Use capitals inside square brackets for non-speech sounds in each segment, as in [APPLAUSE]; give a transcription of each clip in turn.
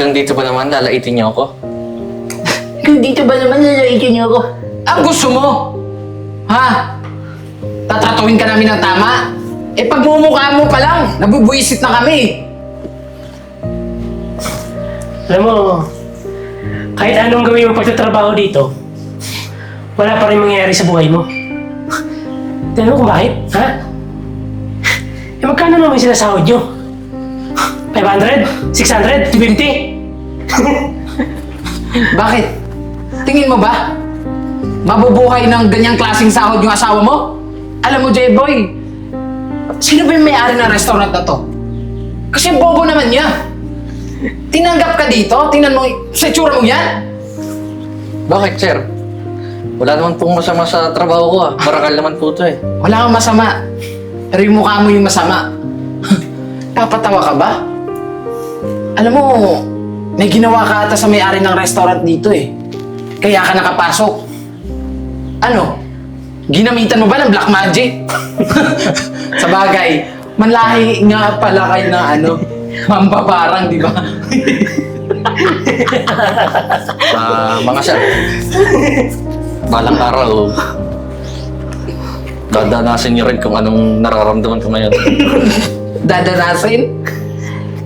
Hanggang dito ba naman lalaitin niyo ako? Kung dito ba naman lalaitin niyo ako? Ang gusto mo? Ha? Tatratuhin ka namin ng tama? Eh pagmumukha mo pa lang, nabubuisit na kami. Alam mo, kahit anong gawin mo pagtatrabaho dito, wala pa rin mangyayari sa buhay mo. Tignan mo kung bakit, ha? Eh, magkano naman yung sinasahod nyo? 500? 600? 250? [LAUGHS] Bakit? Tingin mo ba? Mabubuhay ng ganyang klaseng sahod yung asawa mo? Alam mo, J-Boy, sino ba yung may-ari ng restaurant na to? Kasi bobo naman niya. Tinanggap ka dito? Tingnan mo, sa itsura mo yan? Bakit, sir? Wala naman pong masama sa trabaho ko ah. Barakal naman po to eh. Wala kang masama. Pero yung mukha mo yung masama. [LAUGHS] Papatawa ka ba? Alam mo, may ginawa ka ata sa may-ari ng restaurant dito eh. Kaya ka nakapasok. Ano? Ginamitan mo ba ng black magic? [LAUGHS] sa bagay, manlahi nga pala kayo na ano, [LAUGHS] mambabarang, di ba? [LAUGHS] Ah, mga sir. Balang araw, dadanasin niyo rin kung anong nararamdaman ko ngayon. Dadanasin?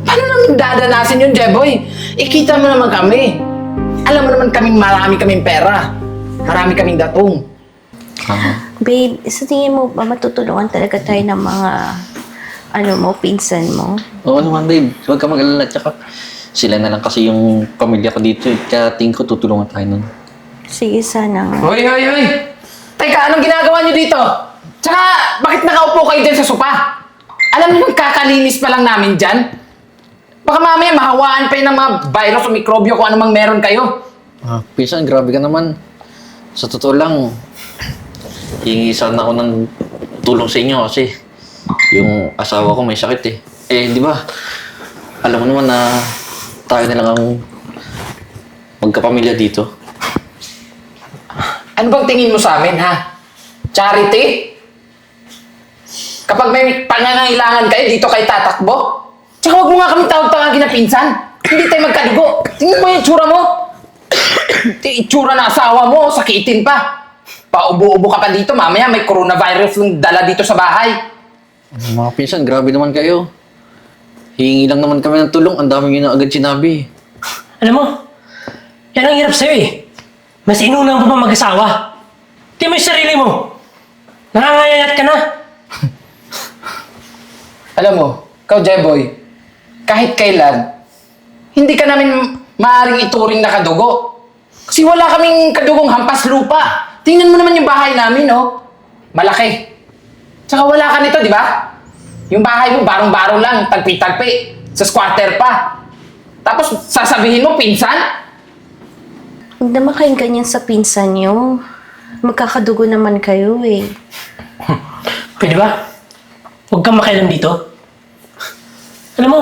Paano namin dadanasin yun, Jeboy? Ikita mo naman kami. Alam mo naman kaming marami kaming pera. Marami kaming datong. Babe, sa tingin mo ba matutulungan talaga tayo ng mga ano mo, pinsan mo? Oo naman, babe. Huwag ka mag-alala. Tsaka, sila na lang kasi yung pamilya ko dito eh. Kaya tingin ko tutulungan tayo nun. Sige, sana nga. Hoy, hoy, hoy! Teka, anong ginagawa niyo dito? Tsaka, bakit nakaupo kayo dyan sa sopa? Alam niyo, kakalinis pa lang namin dyan. Baka mamaya mahawaan pa yun ng mga virus o mikrobyo kung ano mang meron kayo. Ah, Pinsan, grabe ka naman. Sa totoo lang, hingi sana ako ng tulong sa inyo kasi yung asawa ko may sakit eh. Eh, di ba? Alam mo naman na tayo na lang ang magkapamilya dito. Ano bang tingin mo sa amin, ha? Charity? Kapag may pangangailangan kayo, dito kayo tatakbo? Tsaka huwag mo nga kami tawag-tawagin na pinsan. Hindi tayo magkadugo. Tingnan mo yung tsura mo. Itsura na asawa mo, sakitin pa. Paubo-ubo ka pa dito, mamaya may coronavirus yung dala dito sa bahay. Mga pinsan, grabe naman kayo. Hingi lang naman kami ng tulong. Ang dami nyo na agad sinabi. Alam mo, yan ang hirap sa'yo eh. Mas inuna mo pa mag-asawa. Di mo yung sarili mo. Nangangayayat ka na. Alam mo, ikaw, Jeboy, kahit kailan, hindi ka namin maaaring ituring na kadugo. Kasi wala kaming kadugong hampas lupa. Tingnan mo naman yung bahay namin, oh. Malaki. Tsaka wala ka nito, di ba? Yung bahay mo, barong-barong lang, tagpi-tagpi. Sa squatter pa. Tapos sasabihin mo, pinsan? Huwag naman kayong ganyan sa pinsan niyo. Magkakadugo naman kayo eh. [LAUGHS] Pwede ba? Huwag kang makialam dito. Alam mo,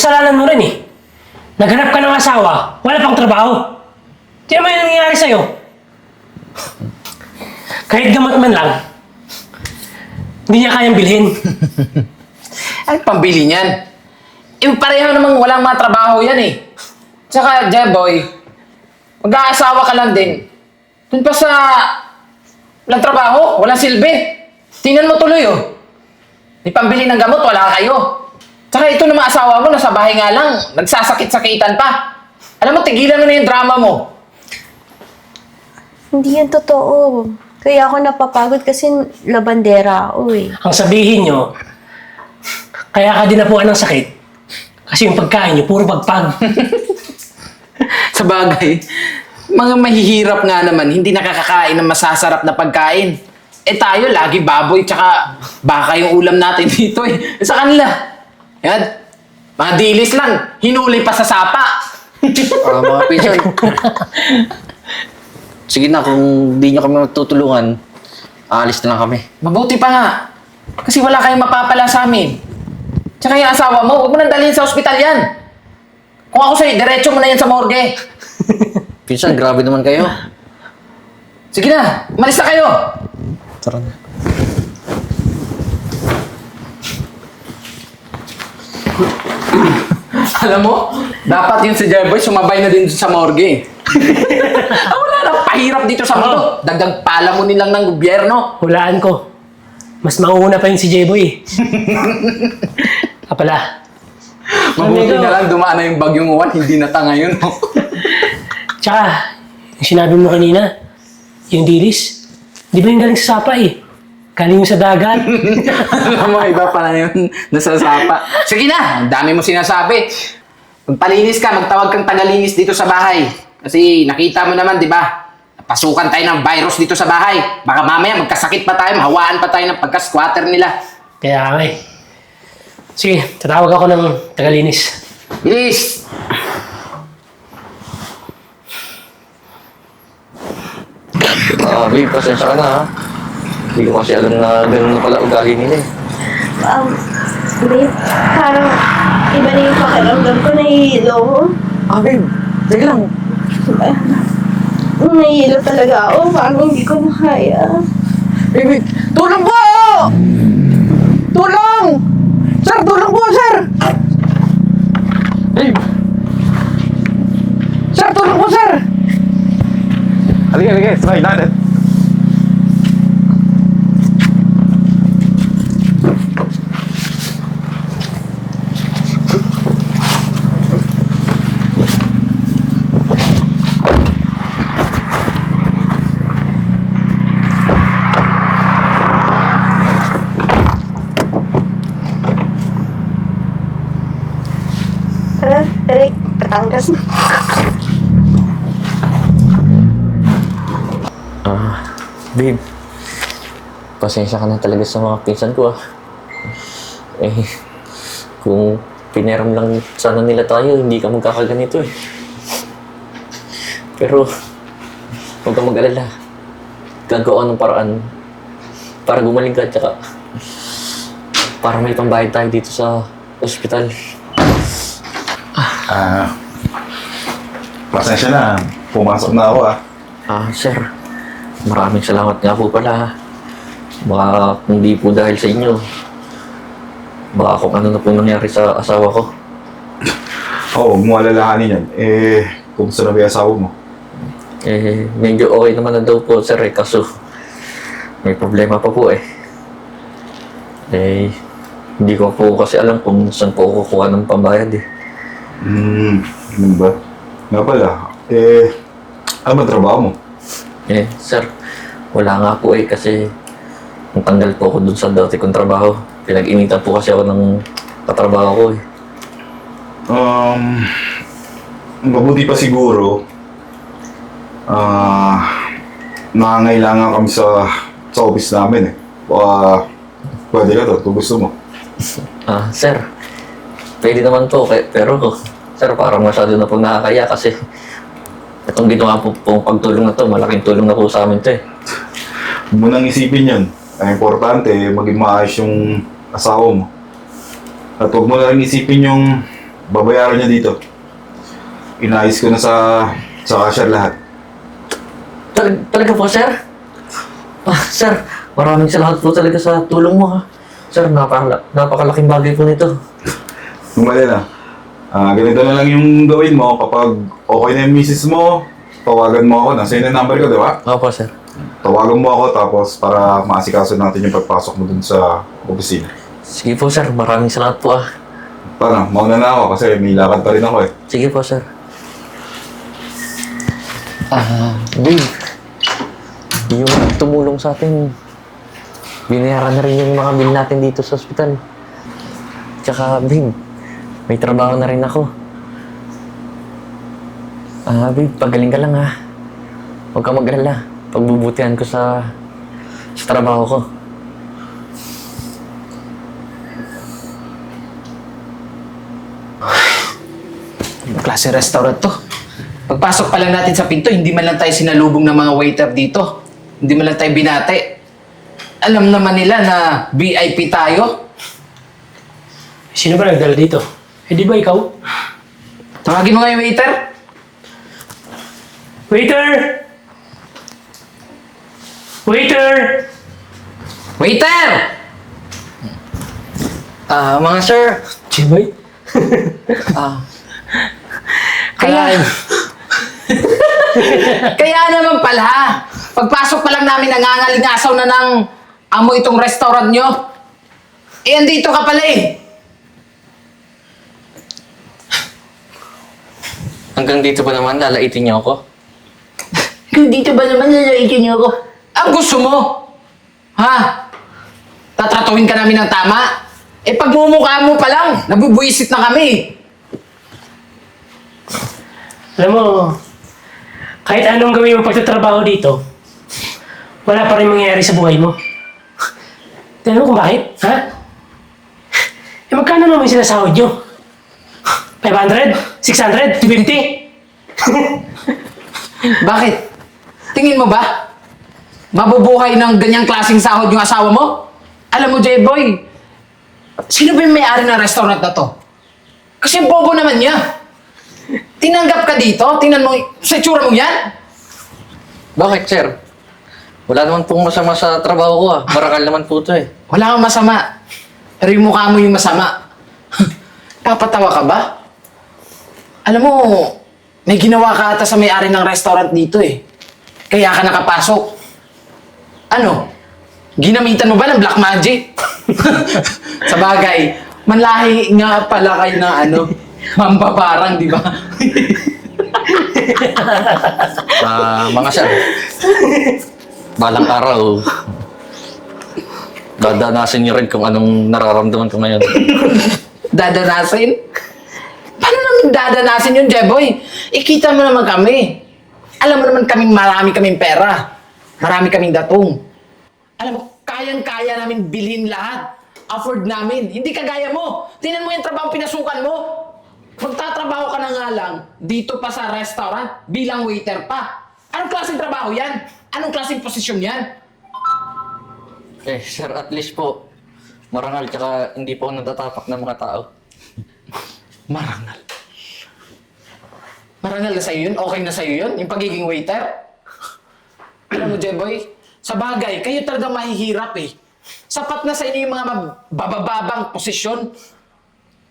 kasalanan mo rin eh. Naghanap ka ng asawa, wala pang trabaho. Di naman yung nangyayari sa'yo. Kahit gamot man lang, hindi niya kayang bilhin. [LAUGHS] Ano pambili niyan? Eh, pareho namang walang mga trabaho yan eh. Tsaka, Jeboy, mag-aasawa ka lang din. Dun pa sa... Walang trabaho, walang silbi. Tingnan mo tuloy oh. May pambili ng gamot, wala kayo. Tsaka ito naman asawa mo, nasa bahay nga lang, nagsasakit-sakitan pa. Alam mo, tigilan mo na yung drama mo. Hindi yan totoo. Kaya ako napapagod kasi labandera ako eh. Ang sabihin nyo, kaya ka dinapuan ng sakit, kasi yung pagkain nyo, puro pagpag. [LAUGHS] Sa bagay, mga mahihirap nga naman, hindi nakakakain ng masasarap na pagkain. Eh tayo, lagi baboy, tsaka baka yung ulam natin [LAUGHS] dito eh. Sa kanila, yan, mga dilis lang, hinuli pa sa sapa. Ah, mga pinsan. Sige na, kung di nyo kami matutulungan, aalis na lang kami. Mabuti pa nga, kasi wala kayong mapapala sa amin. Tsaka yung asawa mo, huwag mo nang dalhin sa ospital yan. Kung ako sa'yo, diretso mo na yan sa morgue. Pinsan, grabe naman kayo. Sige na, malis na kayo. Tara na. Alam mo, Dapat yung si Jeboy sumabay na din sa morgue. [LAUGHS] ah, wala na, pahirap dito sa mundo. Dagdag pala mo nilang ng gobyerno. Hulaan ko. Mas mauna pa yung si J-Boy eh. [LAUGHS] ah pala. Mabuti Amigo. na lang dumaan na yung bagyong uwan, hindi na ta ngayon. no? Tsaka, yung sinabi mo kanina, yung dilis, di ba yung galing sa sapa eh? Galing yung sa dagat. [LAUGHS] Alam mo, iba pa na yun nasasapa. Sige na, ang dami mo sinasabi. Magpalinis ka, magtawag kang tagalinis dito sa bahay. Kasi nakita mo naman, di ba? Pasukan tayo ng virus dito sa bahay. Baka mamaya magkasakit pa tayo, mahawaan pa tayo ng pagka-squatter nila. Kaya nga eh. Sige, tatawag ako ng tagalinis. Bilis! Ah, babe, pasensya ka na ha. Hindi ko kasi alam na ganun na pala ugali nila eh. Um, babe, parang iba na yung pakiramdam ko. Nahihilo ko. Ah, babe, teka lang. Nahihilo talaga ako. Parang hindi ko na kaya. Tulong po! Tulong! Sir, tulong po, sir! Babe, Sir, tulong po, sir! Halika, halika. Try natin. Tara, tara, Batangas na. ah, babe. Pasensya ka na talaga sa mga pinsan ko ah. Eh, kung pineram lang sana nila tayo, hindi ka magkakaganito eh. Pero, huwag kang mag-alala. Gagawa ng paraan para gumaling ka, tsaka para may pambayad tayo dito sa ospital. Ah, pasensya na. Pumasok na ako ah. Ah, sir. Maraming salamat nga po pala. Baka kung di po dahil sa inyo, baka kung ano na po nangyari sa asawa ko. [COUGHS] Oo, huwag mo alalahanin yan. Eh, kumusta na ba yung asawa mo? Eh, medyo okay naman na daw po, sir. Eh, kaso, may problema pa po eh. Eh, hindi ko po kasi alam kung saan po kukuha ng pambayad eh. Hmm, ano ba? Nga pala, eh, ano ba trabaho mo? Eh, sir, wala nga po eh kasi nung tanggal po ako dun sa dati kong trabaho. Pinag-initan po kasi ako ng katrabaho ko eh. Um, mabuti pa siguro, ah, nangangailangan kami sa sa office namin eh. Baka, pwede ka to, kung gusto mo. Ah, sir. Pwede naman po, kay- pero sir, parang masyado na po nakakaya kasi itong ginawa po pong pagtulong na to, malaking tulong na po sa amin to eh. Huwag mo nang isipin yun. Ang importante, maging maayos yung asawa mo. At huwag mo na rin isipin yung babayaran niya dito. Inayos ko na sa sa cashier lahat. Tal- talaga po, sir? Ah, sir, maraming salamat po talaga sa tulong mo ha. Sir, napaka- napakalaking bagay po nito. Kumali na. Ah, ganito na lang yung gawin mo kapag okay na yung misis mo, tawagan mo ako. Nasa yun ang number ko, di ba? Opo, sir. Tawagan mo ako tapos para maasikaso natin yung pagpasok mo dun sa opisina. Sige po, sir. Maraming salamat po ah. Paano? Mauna na ako kasi may lakad pa rin ako eh. Sige po, sir. Ah, babe. Yung tumulong sa atin, binayaran na rin yung mga bill natin dito sa ospital. Tsaka, babe, may trabaho na rin ako. Ah, babe, pagaling ka lang ha. Huwag ka mag-alala. Pagbubutihan ko sa, sa trabaho ko. Anong klase restaurant to? Pagpasok pa lang natin sa pinto, hindi man lang tayo sinalubong ng mga waiter dito. Hindi man lang tayo binate. Alam naman nila na VIP tayo. Sino ba nagdala dito? Eh di ba ikaw? Tawagin mo nga yung waiter. Waiter! Waiter! Waiter! Ah, mga sir. J-Boy? [LAUGHS] Ah, Kaya, [LAUGHS] kaya naman pala, pagpasok pa lang namin nangangalingasaw na ng amo itong restaurant nyo. Eh, andito ka pala eh. Hanggang dito ba naman lalaitin niyo ako? Kung dito ba naman nalaitin niyo ako? Ang gusto mo? Ha? Tatratuhin ka namin ng tama? Eh, pagmumukha mo pa lang, nabubuisit na kami. Alam mo, kahit anong gawin mo pagtatrabaho dito, wala pa rin mangyayari sa buhay mo. Tignan mo kung bakit, ha? Eh, magkano naman yung sinasahod nyo? 500? 600? 250? Bakit? Tingin mo ba? Mabubuhay ng ganyang klaseng sahod yung asawa mo? Alam mo, J-Boy, sino ba yung may-ari ng restaurant na to? Kasi bobo naman niya. Tinanggap ka dito? Tingnan mo, sa itsura mo yan? Bakit, sir? Wala naman pong masama sa trabaho ko ah. Marangal naman po to eh. Wala kang masama. Pero yung mukha mo yung masama. [LAUGHS] Papatawa ka ba? Alam mo, may ginawa ka ata sa may-ari ng restaurant dito eh. Kaya ka nakapasok. Ano? Ginamitan mo ba ng black magic? [LAUGHS] sa bagay, manlahi nga pala kayo na ano, mambabarang, di ba? [LAUGHS] Ah, mga sir. Balang araw, dadanasin niyo rin kung anong nararamdaman ko ngayon. [LAUGHS] dadanasin? Paano namin dadanasin yun, Jeboy? Ikita mo naman kami. Alam mo naman kaming marami kaming pera. Marami kaming datong. Alam mo, kayang-kaya namin bilhin lahat. Afford namin. Hindi kagaya mo. Tingnan mo yung trabaho pinasukan mo. Magtatrabaho ka na nga lang dito pa sa restaurant bilang waiter pa. Anong klaseng trabaho yan? Anong klaseng posisyon yan? Eh, sir, at least po, marangal tsaka hindi po ako natatapak ng mga tao. [LAUGHS] Marangal. Marangal na sa'yo yun? Okay na sa'yo yun? Yung pagiging waiter? Alam mo, Jeboy, sa bagay, kayo talaga mahihirap eh. Sapat na sa inyo yung mga mabababang posisyon.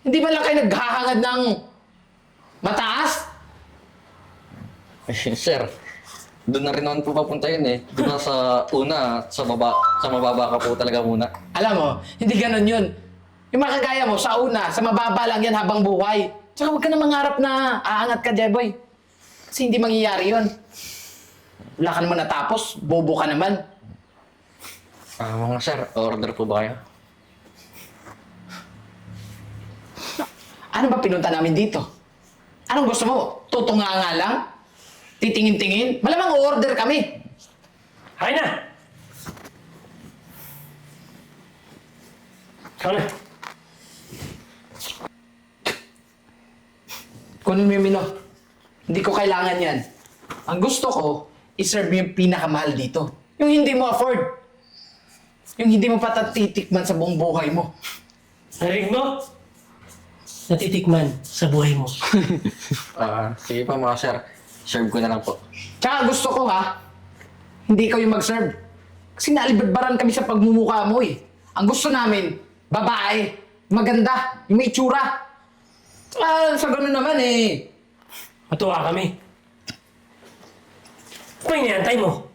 Hindi ba lang kayo naghahangad ng mataas? Eh, sir, doon na rin naman po papunta yun eh. Doon na sa una, sa baba, sa mababa ka po talaga muna. Alam mo, hindi ganun yun. Yung mga kagaya mo, sa una, sa mababa lang yan habang buhay. Tsaka huwag ka na mangarap na aangat ka, Jeboy. Kasi hindi mangyayari yun. Wala ka naman natapos, bobo ka naman. Ah, mga sir, order po ba kayo? Ano ba pinunta namin dito? Anong gusto mo? Tutunga nga lang? Titingin-tingin? Malamang order kami. Hay na! Ikaw na. Kunin mo yung menu. Hindi ko kailangan yan. Ang gusto ko, iserve mo yung pinakamahal dito. Yung hindi mo afford. Yung hindi mo patatitikman sa buong buhay mo. Narinig mo? Natitikman sa buhay mo. [LAUGHS] Ah, sige pa mga sir. Serve ko na lang po. Tsaka gusto ko ha, hindi kayo mag-serve. Kasi naalibadbaran kami sa pagmumukha mo eh. Ang gusto namin, babae, maganda, yung may tsura. Tsaka sa ganun naman eh. Matuwa kami. Ano yung inaantay mo?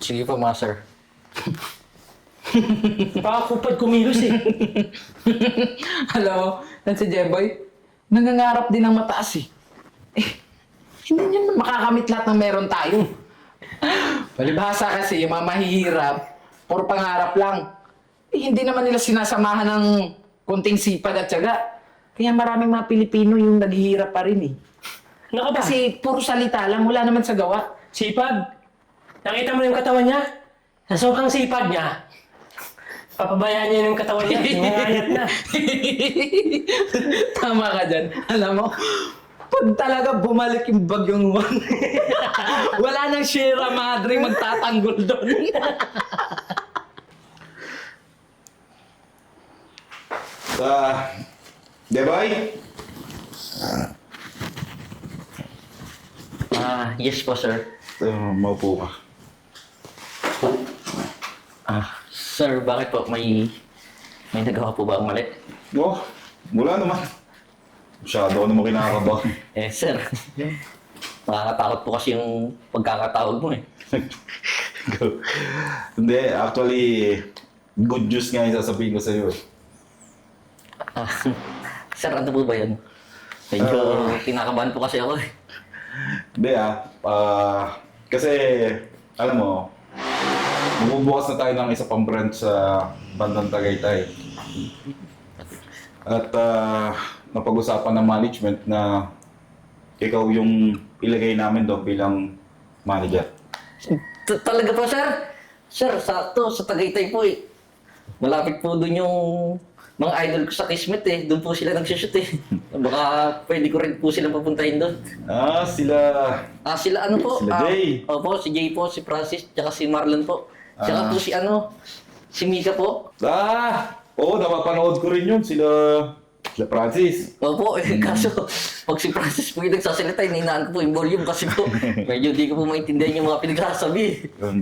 Sige po mga sir. Napakakupad [LAUGHS] kumilos eh. [LAUGHS] Hello, yan si Jeboy. Nangangarap din ng mataas eh. Eh, hindi niya naman makakamit lahat ng meron tayo. [LAUGHS] Palibhasa kasi, yung mga mahihirap, puro pangarap lang. Eh, hindi naman nila sinasamahan ng konting sipag at tiyaga. Kaya maraming mga Pilipino yung naghihirap pa rin eh. Ano ka ba? Kasi puro salita lang, wala naman sa gawa. Sipag. Nakita mo yung katawan niya? Sa sobrang sipag niya, papabayaan niya yung katawan niya. Ngayat na. [LAUGHS] Tama ka dyan. Alam mo, pag talaga bumalik yung bagyong Juan, [LAUGHS] wala nang Sierra Madre magtatanggol doon. [LAUGHS] Sa... Debay? Ah, yes po sir. Uh, maupo ka. Ah, sir, bakit po? May, may nagawa po ba ang mali? Oh, wala naman. Masyado ko naman kinakabahan. Eh, sir. Nakakatakot po kasi yung pagkakatawag mo eh. Go. [LAUGHS] Hindi, actually, good news nga yung sasabihin ko sa'yo. eh. Ah, [LAUGHS] sir, ano po ba yun? Medyo Ah. kinakabahan po kasi ako eh. Hindi ah, ah, kasi, alam mo, magbubukas na tayo ng isa pang branch sa bandang Tagaytay. At ah, napag-usapan ng management na ikaw yung ilagay namin doon bilang manager. Talaga po, sir? Sir, sakto, sa Tagaytay po eh. Malapit po doon yung mga idol ko sa Kismet eh. Doon po sila nagsushoot eh. [LAUGHS] Baka pwede ko rin po silang papuntahin doon. Ah, sila... Ah, sila ano po? Sila ah, Jay. Opo, si Jay po, si Francis, tsaka si Marlon po. Tsaka Ah. po si ano, si Mika po. Ah! Oo, napapanood ko rin yun. Sila... Sila Francis. Opo, eh, Hmm. kaso pag si Francis po yung nagsasalita, ininaan ko po yung volume kasi po [LAUGHS] medyo di ko po maintindihan yung mga pinagsasabi.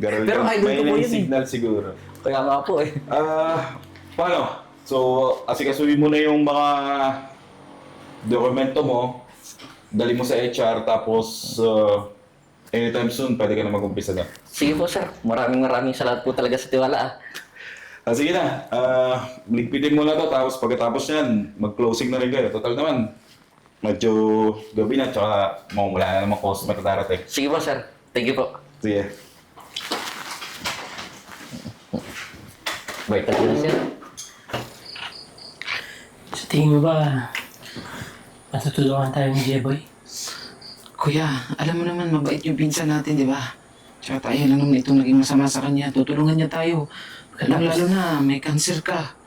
Pero ka. idol May ko po yun eh. signal siguro. Kaya nga po eh. Ah, paano? So, asikasuhin mo na yung mga dokumento mo, dali mo sa HR, tapos uh, anytime soon, pwede ka na mag-umpisa na. Sige po sir, maraming maraming salamat po talaga sa tiwala ah. Ah, sige na, ah, ligpitin mo na to, tapos pagkatapos yan, mag-closing na rin kayo. Total naman, medyo gabi na, tsaka mamula na naman customer na darating. Sige po sir, thank you po. Sige. Bait talaga sir. Tingin mo ba, matutulungan tayo ni Jeboy? Kuya, alam mo naman, mabait yung pinsan natin, di ba? Tsaka tayo lang naman itong naging masama sa kanya. Tutulungan niya tayo. Lalo, lalo na, may cancer ka.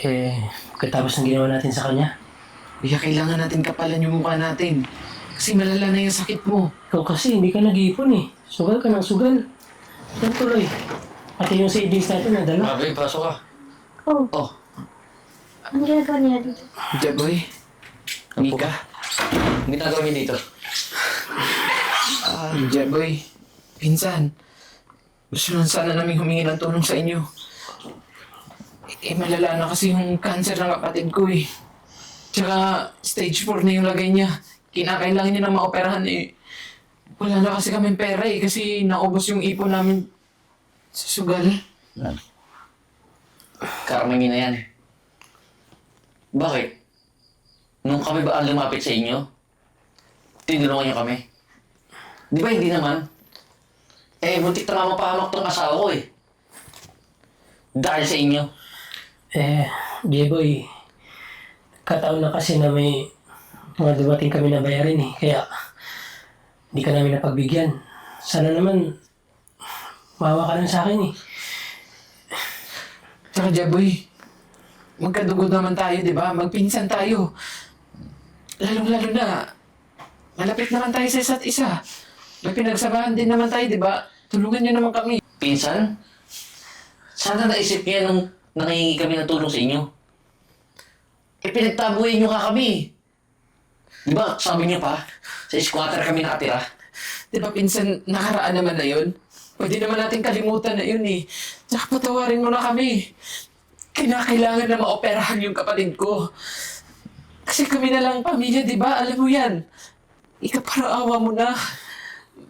Eh, pagkatapos ng ginawa natin sa kanya, Kuya, kailangan natin kapalan yung mukha natin. Kasi malala na yung sakit mo. ikaw kasi hindi ka nag-iipon eh. Sugal ka ng sugal. Yan tuloy. Pati yung savings natin na dala. Grabe, pasok ka. Oh, Oh, ang ginagawa niya dito? Jaboy, Mika, ang ginagawa niyo dito? ah, Jaboy, pinsan. Gusto lang sana namin humingi ng tulong sa inyo. Eh, malala na kasi yung cancer ng kapatid ko eh. Tsaka, stage 4 na yung lagay niya. Kinakailangan niya na maoperahan eh. Wala na kasi kami pera eh, kasi naubos yung ipon namin sa sugal. Karming na yan. Bakit? Nung kami ba ang lumapit sa inyo, tinulungan niyo kami? Di ba hindi naman? Eh, buntik na nga mapahamak tong asawa ko eh. Dahil sa inyo. Eh, Jeboy, kataon na kasi na may mga dumating kami na bayarin eh. Kaya, hindi ka namin napagbigyan. Sana naman, mawa ka lang sa akin eh. Tsaka Jaboy, magkadugo naman tayo, di ba? Magpinsan tayo. Lalong-lalo na, malapit naman tayo sa isa't isa. May pinagsamahan din naman tayo, di ba? Tulungan niyo naman kami. Pinsan, sana naisip niya nung nangingi kami ng tulong sa inyo. Eh, pinagtabuhin niyo nga kami. Di ba, sabi niyo pa, sa squatter kami nakatira. Di ba, pinsan, nakaraan naman na yun? Pwede naman natin kalimutan na yun eh. Tsaka patawarin mo na kami. Kinakailangan na maoperahan yung kapatid ko. Kasi kami na lang pamilya, di ba? Alam mo yan. Ika para awa mo na.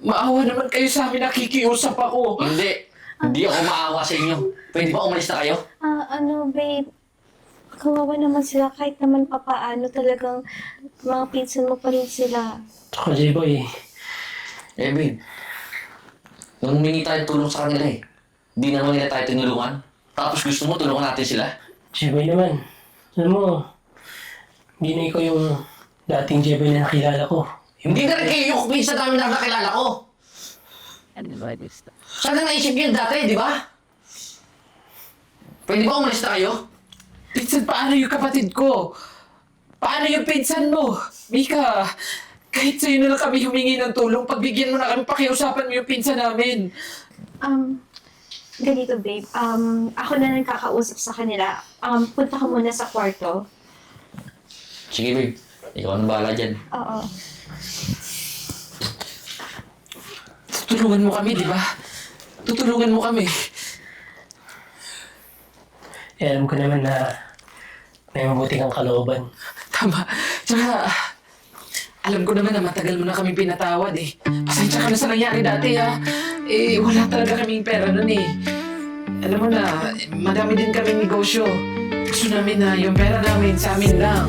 Maawa naman kayo sa amin, nakikiusap ako. Hindi. Hindi ako maawa sa inyo. Pwede ba umalis na kayo? Ah, ano, babe? Kawawa naman sila kahit naman papaano talagang mga pinsan mo pa rin sila. Tsaka Jeboy, Eh, babe. Nung humingi tayo tulong sa kanila eh. Di naman nila tayo tinulungan. Tapos gusto mo tulungan natin sila? Jeboy naman. Alam mo, hindi na ikaw yung dating Jeboy na nakilala ko. Hindi na rin kayo yung pinsan namin na nakilala ko. Sana naisip niyo yun dati, di ba? Pwede ba umalis na kayo? Pinsan, paano yung kapatid ko? Paano yung pinsan mo? Mika, kahit sa'yo na lang kami humingi ng tulong, pagbigyan mo na kami, pakiusapan mo yung pinsan namin. Um, ganito, babe. Um, ako na lang kakausap sa kanila. Um, punta ka muna sa kwarto. Sige, babe. Ikaw ang bahala dyan. Oo. Tutulungan mo kami, di ba? Tutulungan mo kami. Eh, alam ko naman na may mabuti kang kalooban. Tama. Tsaka, alam ko naman na matagal mo na kami pinatawad eh. Pasensya ka na sa nangyari dati ha. Eh, wala talaga kaming pera nun eh. Alam mo na, madami din kaming negosyo. Gusto namin na yung pera namin sa amin lang.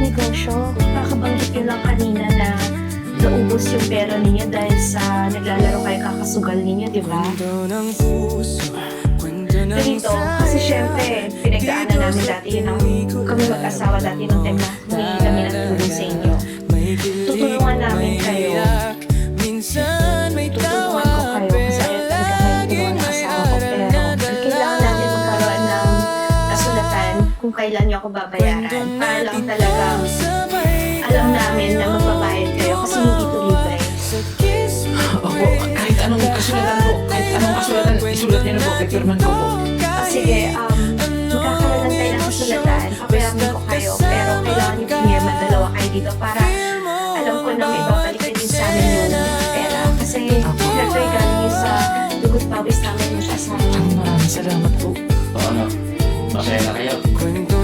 Negosyo, kakabanggit yun lang kanina na naubos yung pera ninyo dahil sa naglalaro kayo kakasugal ninyo, di ba? Ganito, kasi syempre, pinagdaanan namin dati yun ang kami mag-asawa dati nung time na humingi kami ng tulong sa inyo. Kailan niyo ako babayaran. Para lang talagang alam namin na magbabayad kayo kasi hindi ito libre. [LAUGHS] Opo, kahit anong kasulatan po, kahit anong kasulatan, isulat niyo na po, pipirman ko po. O sige, um, magkakaroon tayo ng kasulatan. Papayagan ko kayo. Pero kailangan niyo pumirma dalawa kayo dito para alam ko na may babalik na din sa amin yung pera. Kasi galing yun sa dugot pawis namin yung asawa. Maraming salamat po. O ano, masaya na.